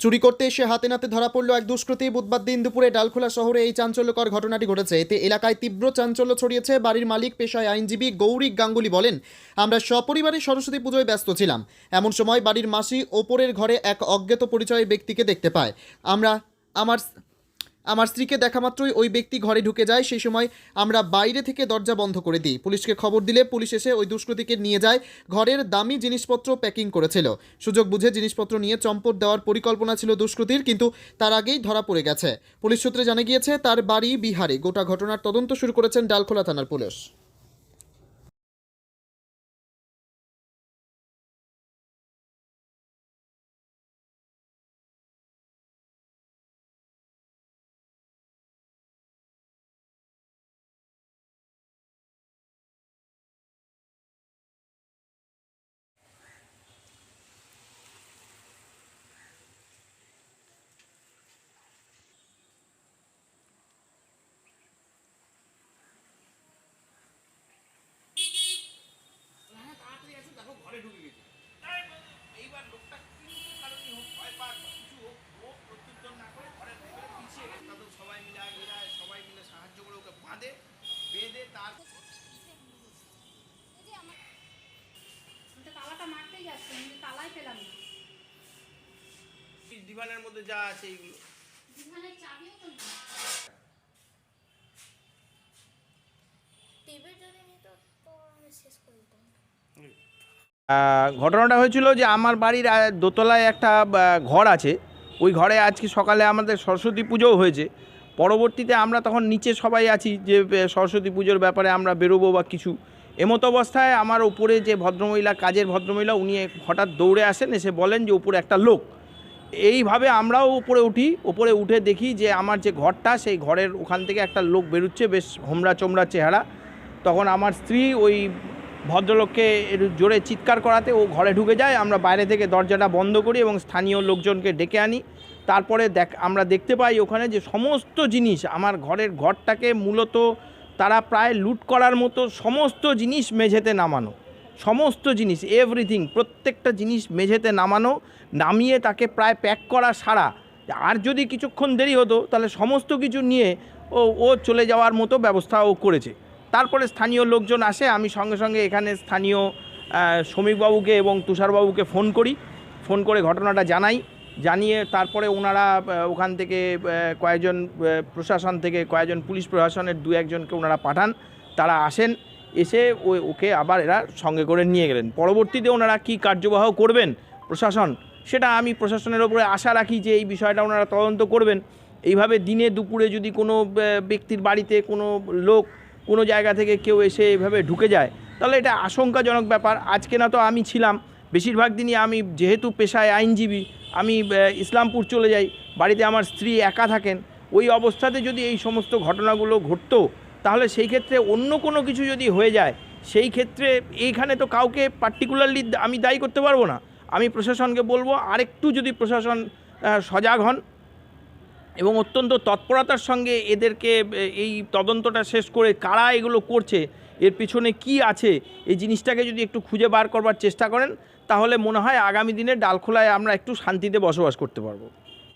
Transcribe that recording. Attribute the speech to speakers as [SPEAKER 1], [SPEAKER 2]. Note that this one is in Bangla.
[SPEAKER 1] চুরি করতে এসে হাতে নাতে ধরা পড়ল এক দুষ্কৃতি। বুধবার দিন দুপুরে ডালখোলা শহরে এই চাঞ্চল্যকর ঘটনাটি ঘটেছে। এতে এলাকায় তীব্র চাঞ্চল্য ছড়িয়েছে। বাড়ির মালিক, পেশায় আইনজীবী গৌরী গাঙ্গুলি বলেন, আমরা সপরিবারে সরস্বতী পুজোয় ব্যস্ত ছিলাম। এমন সময় বাড়ির মাসি ওপরের ঘরে এক অজ্ঞাত পরিচয়ের ব্যক্তিকে দেখতে পায়। আমরা, আমার আমার স্ত্রীকে দেখা মাত্রই ওই ব্যক্তি ঘরে ঢুকে যায়। সেই সময় আমরা বাইরে থেকে দরজা বন্ধ করে দিই। পুলিশকে খবর দিলে পুলিশ এসে ওই দুষ্কৃতিকে নিয়ে যায়। ঘরের দামি জিনিসপত্র প্যাকিং করেছিল। সুযোগ বুঝে জিনিসপত্র নিয়ে চম্পট দেওয়ার পরিকল্পনা ছিল দুষ্কৃতির, কিন্তু তার আগেই ধরা পড়ে গেছে। পুলিশ সূত্রে জানা গিয়েছে, তার বাড়ি বিহারে। গোটা ঘটনার তদন্ত শুরু করেছেন ডালখোলা থানার পুলিশ
[SPEAKER 2] এইবার লোকটা কি কারণে হোক ভয় পাক বা কিছু হোক ও প্রত্যুত্তর না করে ঘরের ভেতরে পিছিয়ে গেছে তাদের সবাই মিলে এরা সবাই মিলে সাহায্য করে ওকে বাঁধে বেঁধে তার
[SPEAKER 3] এই যে আমার আমি তো তালাটা কিন্তু তালাই পেলাম না।
[SPEAKER 2] দিবানের মধ্যে যা আছে এইগুলো।
[SPEAKER 3] চাবিও তো নেই।
[SPEAKER 4] টিভির যদি নিত তো আমি শেষ করে দিতাম।
[SPEAKER 5] ঘটনাটা হয়েছিল যে আমার বাড়ির দোতলায় একটা ঘর আছে। ওই ঘরে আজকে সকালে আমাদের সরস্বতী পুজোও হয়েছে। পরবর্তীতে আমরা তখন নিচে সবাই আছি যে সরস্বতী পুজোর ব্যাপারে আমরা বেরোবো বা কিছু। এমতো অবস্থায় আমার ওপরে যে ভদ্রমহিলা, কাজের ভদ্রমহিলা, উনি হঠাৎ দৌড়ে আসেন, এসে বলেন যে উপরে একটা লোক। এইভাবে আমরাও উপরে উঠি, উপরে উঠে দেখি যে আমার যে ঘরটা, সেই ঘরের ওখান থেকে একটা লোক বেরোচ্ছে, বেশ হোমরা চোমরা চেহারা। তখন আমার স্ত্রী ওই ভদ্রলোককে জোরে চিৎকার করাতে ও ঘরে ঢুকে যায়। আমরা বাইরে থেকে দরজাটা বন্ধ করি এবং স্থানীয় লোকজনকে ডেকে আনি। তারপরে দেখ, আমরা দেখতে পাই ওখানে যে সমস্ত জিনিস, আমার ঘরের ঘরটাকে মূলত তারা প্রায় লুট করার মতো সমস্ত জিনিস মেঝেতে নামানো। সমস্ত জিনিস এভরিথিং প্রত্যেকটা জিনিস মেঝেতে নামানো, নামিয়ে তাকে প্রায় প্যাক করা সারা। আর যদি কিছুক্ষণ দেরি হতো, তাহলে সমস্ত কিছু নিয়ে ও ও চলে যাওয়ার মতো ব্যবস্থা ও করেছে। তারপরে স্থানীয় লোকজন আসে, আমি সঙ্গে সঙ্গে এখানে স্থানীয় শ্রমিকবাবুকে এবং তুষারবাবুকে ফোন করি। ফোন করে ঘটনাটা জানাই। জানিয়ে তারপরে ওনারা ওখান থেকে কয়েকজন প্রশাসন থেকে কয়েকজন পুলিশ প্রশাসনের দু একজনকে ওনারা পাঠান, তারা আসেন, এসে ওই ওকে আবার এরা সঙ্গে করে নিয়ে গেলেন। পরবর্তীতে ওনারা কি কার্যবাহ করবেন প্রশাসন, সেটা আমি প্রশাসনের ওপরে আশা রাখি যে এই বিষয়টা ওনারা তদন্ত করবেন। এইভাবে দিনে দুপুরে যদি কোনো ব্যক্তির বাড়িতে কোনো লোক কোনো জায়গা থেকে কেউ এসে এভাবে ঢুকে যায়, তাহলে এটা আশঙ্কাজনক ব্যাপার। আজকে না তো আমি ছিলাম বেশিরভাগ দিনই আমি যেহেতু পেশায় আইনজীবী, আমি ইসলামপুর চলে যাই, বাড়িতে আমার স্ত্রী একা থাকেন, ওই অবস্থাতে যদি এই সমস্ত ঘটনাগুলো ঘটতো, তাহলে সেই ক্ষেত্রে অন্য কোনো কিছু যদি হয়ে যায়, সেই ক্ষেত্রে এইখানে তো কাউকে পার্টিকুলারলি আমি দায়ী করতে পারব না। আমি প্রশাসনকে বলব, আরেকটু যদি প্রশাসন সজাগ হন এবং অত্যন্ত তৎপরতার সঙ্গে এদেরকে এই তদন্তটা শেষ করে কারা এগুলো করছে, এর পিছনে কি আছে, এই জিনিসটাকে যদি একটু খুঁজে বার করবার চেষ্টা করেন, তাহলে মনে হয় আগামী দিনে ডালখোলায় আমরা একটু শান্তিতে বসবাস করতে পারব।